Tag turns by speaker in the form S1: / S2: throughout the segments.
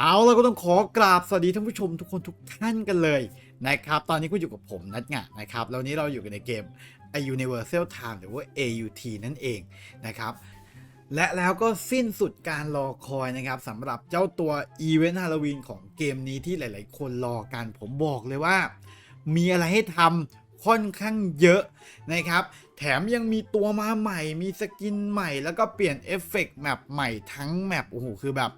S1: เอาแล้วก็ต้องขอกราบสวัสดีท่านผู้ชมทุกคนทุกท่านกันเลยนะครับ ตอนนี้ก็อยู่กับผมนัทงะนะครับ แล้วนนี้เราอยู่กันในเกม A Universal Time หรือว่า AUT นั่นเองนะครับ และแล้วก็สิ้นสุดการรอคอยนะครับสำหรับเจ้าตัวอีเวนต์ฮาโลวีนของเกมนี้ที่หลาย ๆ คนรอกันผมบอกเลยว่า มีอะไรให้ทำค่อนข้างเยอะนะครับ แถมยังมีตัวมาใหม่ มีสกินใหม่ แล้วก็เปลี่ยนเอฟเฟกต์แมปใหม่ทั้งแมปโอ้โหคือแบบ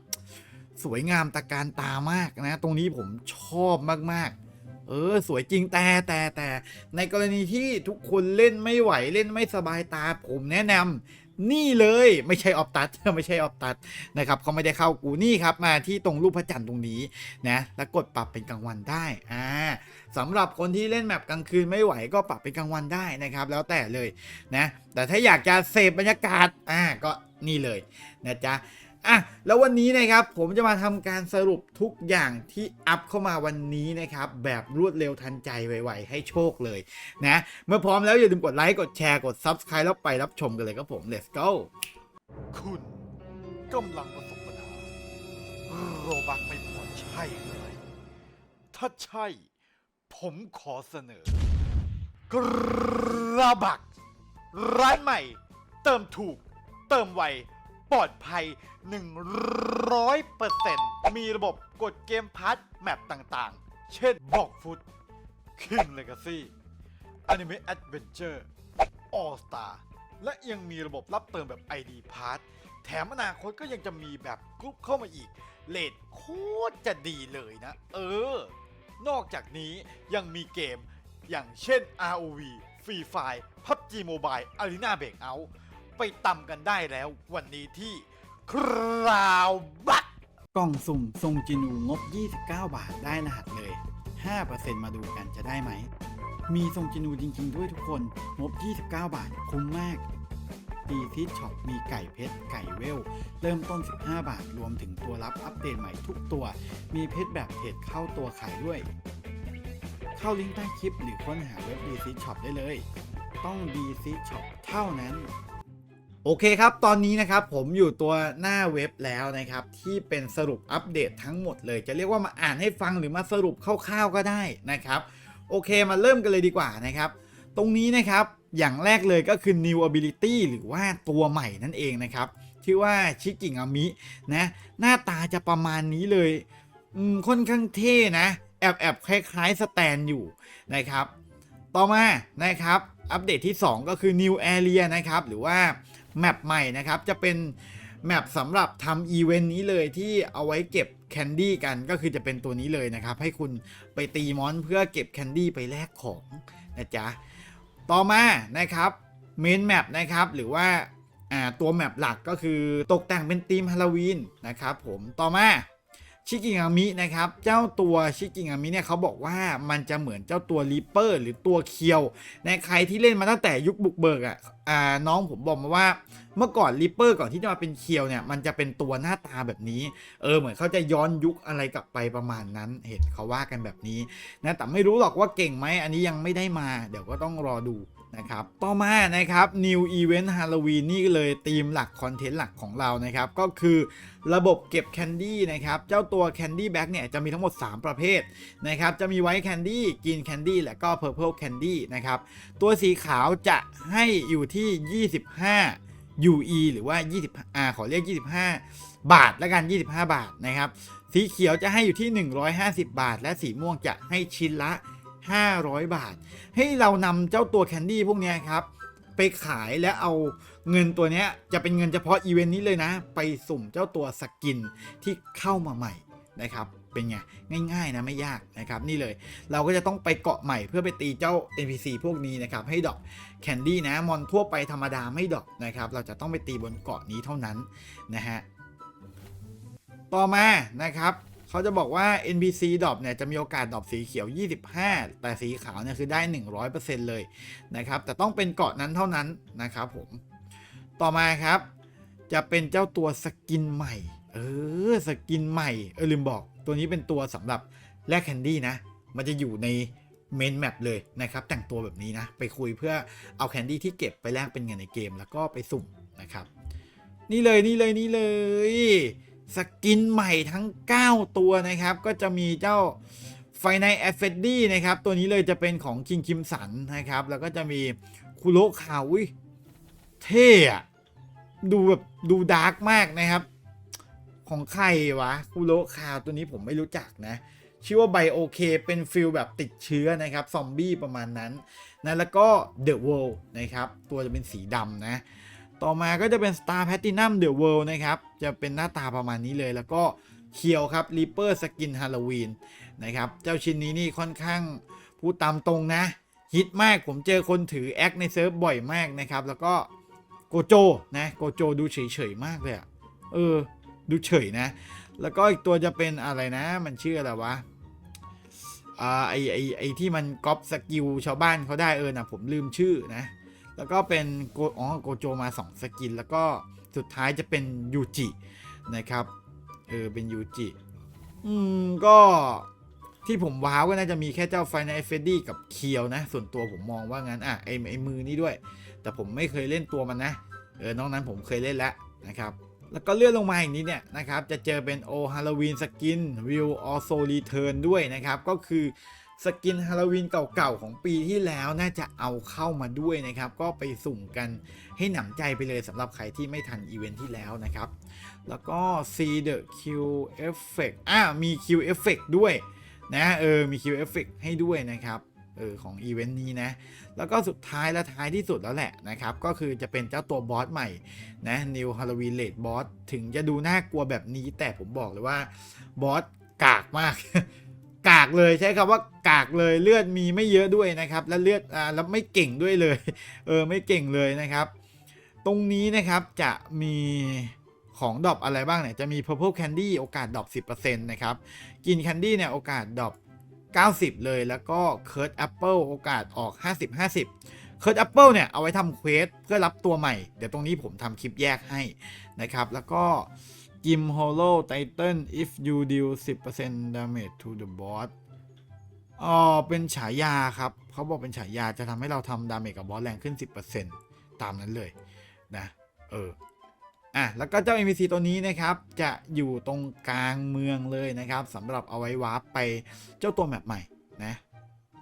S1: สวยงามตะการตามากนะ ตรงนี้ผมชอบมากๆ เออ สวยจริงแต่แต่แต่ในกรณีที่ทุกคนเล่นไม่ไหวเล่นไม่สบายตา ผมแนะนำนี่เลยไม่ใช่ออฟตัสไม่ใช่ออฟตัสนะครับเขาไม่ได้เข้ากูนี่ครับ มาที่ตรงรูปพระจันทร์ตรงนี้นะแล้วกดปรับเป็นกลางวันได้อ่าสำหรับคนที่เล่นแมปกลางคืนไม่ไหวก็ปรับเป็นกลางวันได้นะครับ แล้วแต่เลยนะแต่ถ้าอยากจะเสพบรรยากาศอ่าก็นี่เลยนะจ๊ะ อะแล้ววันนี้นะครับผมจะมาทำการสรุปทุกอย่างที่อัพเข้ามาวันนี้นะครับ แบบรวดเร็วทันใจไวๆให้โชคเลยนะเมื่อพร้อมแล้วอย่าลืมกดไลค์กดแชร์กด Subscribe แล้วไปรับชมกันเลยครับผม let's go
S2: คุณกำลังประสบปัญหาโรบักไม่พอใช่ไหมถ้าใช่ ผมขอเสนอกระบัก ร้านใหม่ เติมถูก เติมไว ปลอดภัย 100%มีระบบกดเกมพาร์ทแมปต่างๆ เช่นบอกฟุต King Legacy Anime Adventure All Star และยังมีระบบรับเติมแบบ ID Pass แถมอนาคตก็ยังจะมีแบบกรุ๊ปเข้ามาอีก เลทโคตรจะดีเลยนะ เออ นอกจากนี้ยังมีเกมอย่างเช่น ROV Free Fire PUBG Mobile Arena Breakout ไปตำกันได้แล้ว วันนี้ที่คราวบัต
S1: กล่องสุ่มทรงจินูงบ 29 บาทได้รหัสเลย 5%มาดูกันจะได้ไหม มีทรงจินูจริง ๆ ด้วยทุกคน งบ 29 บาทคุ้มมากดีทิชช็อปมีไก่เพชร ไก่เวล เริ่มต้น 15 บาท รวมถึงตัวรับอัปเดตใหม่ทุกตัว มีเพชรแบบเทรเข้าตัวขายด้วย เข้าลิงก์ใต้คลิปหรือค้นหาเว็บดีซิช็อปได้เลย ต้องดีซิช็อปเท่านั้น โอเคครับ ตอนนี้นะครับผมอยู่ตัวหน้าเว็บแล้วนะครับ ที่เป็นสรุปอัปเดตทั้งหมดเลย จะเรียกว่ามาอ่านให้ฟังหรือมาสรุปคร่าวๆก็ได้นะครับ โอเคมาเริ่มกันเลยดีกว่านะครับ ตรงนี้นะครับอย่างแรกเลยก็คือ new ability หรือว่าตัวใหม่นั่นเองนะครับ ชื่อว่าชิกิงอามินะหน้าตาจะประมาณนี้เลยค่อนข้างเท่นะ แอบแอบคล้ายๆสแตนอยู่นะครับ ต่อมานะครับ อัปเดตที่ 2 ก็คือ new area นะครับ หรือว่าแมปใหม่นะครับ จะเป็นแมปสำหรับทำอีเวนต์นี้เลยที่เอาไว้เก็บแคนดี้กันก็คือจะเป็นตัวนี้เลยนะครับ ให้คุณไปตีมอนเพื่อเก็บแคนดี้ไปแลกของนะจ๊ะ ต่อมานะครับเมนแมปนะครับ หรือว่าอ่าตัวแมปหลักก็คือตกแต่งเป็นธีมฮาโลวีนนะครับผมต่อมา ชิกิงามินะครับ เจ้าตัวชิกิงามิเนี่ยเขาบอกว่ามันจะเหมือนเจ้าตัวริปเปอร์หรือตัวเคียวในใครที่เล่นมาตั้งแต่ยุคบุกเบิกอะอ่าน้องผมบอกมาว่าเมื่อก่อนริปเปอร์ก่อนที่จะมาเป็นเคียวเนี่ยมันจะเป็นตัวหน้าตาแบบนี้เออเหมือนเขาจะย้อนยุคอะไรกลับไปประมาณนั้นเห็นเขาว่ากันแบบนี้นะแต่ไม่รู้หรอกว่าเก่งไหมอันนี้ยังไม่ได้มา เดี๋ยวก็ต้องรอดู นะครับ ต่อมานะครับ New Event Halloween นี่เลยธีมหลักคอนเทนต์หลักของเรานะครับ ก็คือระบบเก็บแคนดี้นะครับ เจ้าตัว Candy Bag เนี่ยจะมีทั้งหมด 3 ประเภทนะครับ จะมีไวท์แคนดี้กินแคนดี้และก็ Purple Candy นะครับ ตัวสีขาวจะให้อยู่ที่ 25 UE หรือว่า 20อ่าขอเรียก 25 บาทแล้วกัน 25 บาทนะครับ สีเขียวจะให้อยู่ที่ 150 บาท และสีม่วงจะให้ชิ้นละ 500 บาท ให้เรานำเจ้าตัวแคนดี้พวกนี้ครับ ไปขายและเอาเงินตัวนี้จะเป็นเงินเฉพาะอีเวนต์นี้เลยนะ ไปสุ่มเจ้าตัวสกินที่เข้ามาใหม่นะครับเป็นไงง่ายๆนะไม่ยากนะครับนี่เลย เราก็จะต้องไปเกาะใหม่เพื่อไปตีเจ้า NPC พวกนี้นะครับให้ดอกแคนดี้นะมอนทั่วไปธรรมดาไม่ดอกนะครับเราจะต้องไปตีบนเกาะนี้เท่านั้นนะฮะต่อมานะครับ เขาจะบอกว่า NPC ดรอปเนี่ยจะมีโอกาสดรอปสีเขียว 25 แต่สีขาวเนี่ยคือได้ 100%เลยนะครับ แต่ต้องเป็นเกาะนั้นเท่านั้นนะครับผม ต่อมาครับ จะเป็นเจ้าตัวสกินใหม่ เออ สกินใหม่ เออลืมบอก ตัวนี้เป็นตัวสำหรับแลกแคนดี้นะ มันจะอยู่ในเมนแมปเลยนะครับ แต่งตัวแบบนี้นะ ไปคุยเพื่อเอาแคนดี้ที่เก็บไปแลกเป็นเงินในเกม แล้วก็ไปสุ่มนะครับ นี่เลยนี่เลยนี่เลย สกินใหม่ทั้ง 9 ตัวนะครับ ก็จะมีเจ้าไฟในแอฟเฟดดี้นะครับ ตัวนี้เลยจะเป็นของคิงคิมสันนะครับ แล้วก็จะมีคุโรคาวิเท่อะดูแบบดูดาร์กมากนะครับ ของใครวะคุโรคาตัวนี้ผมไม่รู้จักนะชื่อว่าไบโอเคเป็นฟิลแบบติดเชื้อนะครับ ซอมบี้ประมาณนั้นนะแล้วก็เดอะเวิลด์นะครับ ตัวจะเป็นสีดำนะ ต่อมาก็จะเป็น Star Platinum The World นะครับ จะเป็นหน้าตาประมาณนี้เลย แล้วก็เคียวครับ Reaper Skin Halloween นะครับ เจ้าชิ้นนี้นี่ค่อนข้างพูดตามตรงนะ ฮิตมากผมเจอคนถือแอคในเซิร์ฟบ่อยมากนะครับ แล้วก็โกโจนะโกโจดูเฉยๆมากเลยอะเออ ดูเฉยนะ แล้วก็อีกตัวจะเป็นอะไรนะ มันชื่ออะไรวะอ่าไอไอไอที่มันก๊อปสกิลชาวบ้านเขาได้เออนะผมลืมชื่อนะ แล้วก็เป็นโกอ๋อโกโจมา 2 สกิน แล้วก็สุดท้ายจะเป็นยูจินะครับ เออ เป็นยูจิ อืม ก็ที่ผมว้าวก็น่าจะมีแค่เจ้าไฟในเฟดดี้กับเคียวนะ ส่วนตัวผมมองว่างั้น อะ ไอไอมือนี้ด้วย แต่ผมไม่เคยเล่นตัวมันนะ เออนอกนั้นผมเคยเล่นแล้วนะครับแล้วก็เลื่อนลงมาอย่างนี้เนี่ยนะครับ จะเจอเป็นโอฮาโลวีนสกินวิวออโซรีเทิร์นด้วยนะครับ ก็คือ สกินฮาโลวีนเก่าๆของปีที่แล้วน่าจะเอาเข้ามาด้วยนะครับ ก็ไปสุ่มกันให้หนำใจไปเลยสำหรับใครที่ไม่ทันอีเวนท์ที่แล้วนะครับ แล้วก็ see the Q effect อ่ามี Q effect ด้วยนะเออมี Q effect ให้ด้วยนะครับเออของอีเวนต์นี้นะ แล้วก็สุดท้ายและท้ายที่สุดแล้วแหละนะครับ ก็คือจะเป็นเจ้าตัวบอสใหม่นะ New Halloween Late Boss ถึงจะดูน่ากลัวแบบนี้ แต่ผมบอกเลยว่าบอสกากมาก กากเลยใช้คำว่ากากเลยเลือดมีไม่เยอะด้วยนะครับ และเลือดอ่าแล้วไม่เก่งด้วยเลยเออไม่เก่งเลยนะครับ ตรงนี้นะครับจะมีของดรอปอะไรบ้างเนี่ยจะมี Purple Candy โอกาสดรอป10%นะครับกิน Candy เนี่ยโอกาสดรอป90 เลยแล้วก็ Curd Apple โอกาสออก 50-50เคิร์ดแอปเปิลเนี่ยเอาไว้ทำเควสเพื่อรับตัวใหม่ เดี๋ยวตรงนี้ผมทำคลิปแยกให้นะครับ แล้วก็ กิมโฮโลไทเทน if you deal 10% damage to the boss อ๋อเป็นฉายาครับ เขาบอกเป็นฉายาจะทำให้เราทำดาเมจกับบอสแรงขึ้น 10%ตามนั้นเลยนะ เออ อะ แล้วก็เจ้า NPC ตัวนี้นะครับ จะอยู่ตรงกลางเมืองเลยนะครับสำหรับเอาไว้วาร์ปไปเจ้าตัวแมปใหม่นะ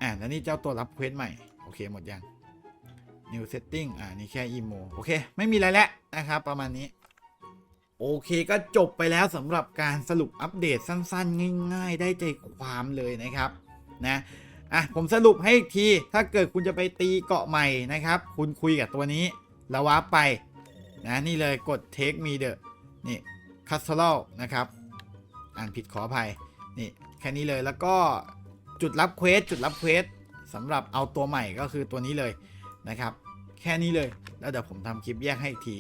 S1: อะแล้วนี่เจ้าตัวรับเควสใหม่ โอเคหมดยัง new setting อ่านี่แค่อีโมโอเค ไม่มีอะไรแล้วนะครับ ประมาณนี้ โอเคก็จบไปแล้วสำหรับการสรุปอัปเดตสั้นๆ ง่าย ๆ ได้ใจความเลยนะครับนะอะผมสรุปให้อีกที ถ้าเกิดคุณจะไปตีเกาะใหม่นะครับ คุณคุยกับตัวนี้ล้ววาไปนะนี่เลยกด take me the นี่ castle นะครับ อ่านผิดขออภัยนี่แค่นี้เลยแล้วก็จุดรับเควสจุดรับเควสสำหรับเอาตัวใหม่ก็คือตัวนี้เลยนะครับ แค่นี้เลยแล้วเดี๋ยวผมทำคลิปแยกให้อีกที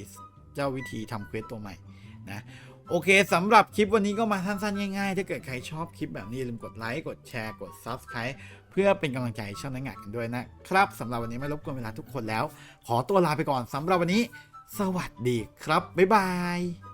S1: เจ้าวิธีทำเควสตัวใหม่ นะโอเคสำหรับคลิปวันนี้ก็มาสั้นๆ ง่ายๆ ถ้าเกิดใครชอบคลิปแบบนี้ลืมกดไลค์กดแชร์กด Subscribe เพื่อเป็นกำลังใจช่องนักงานกันด้วยนะครับสำหรับวันนี้ไม่รบกวนเวลาทุกคนแล้ว ขอตัวลาไปก่อนสำหรับวันนี้ สวัสดีครับบ๊ายบาย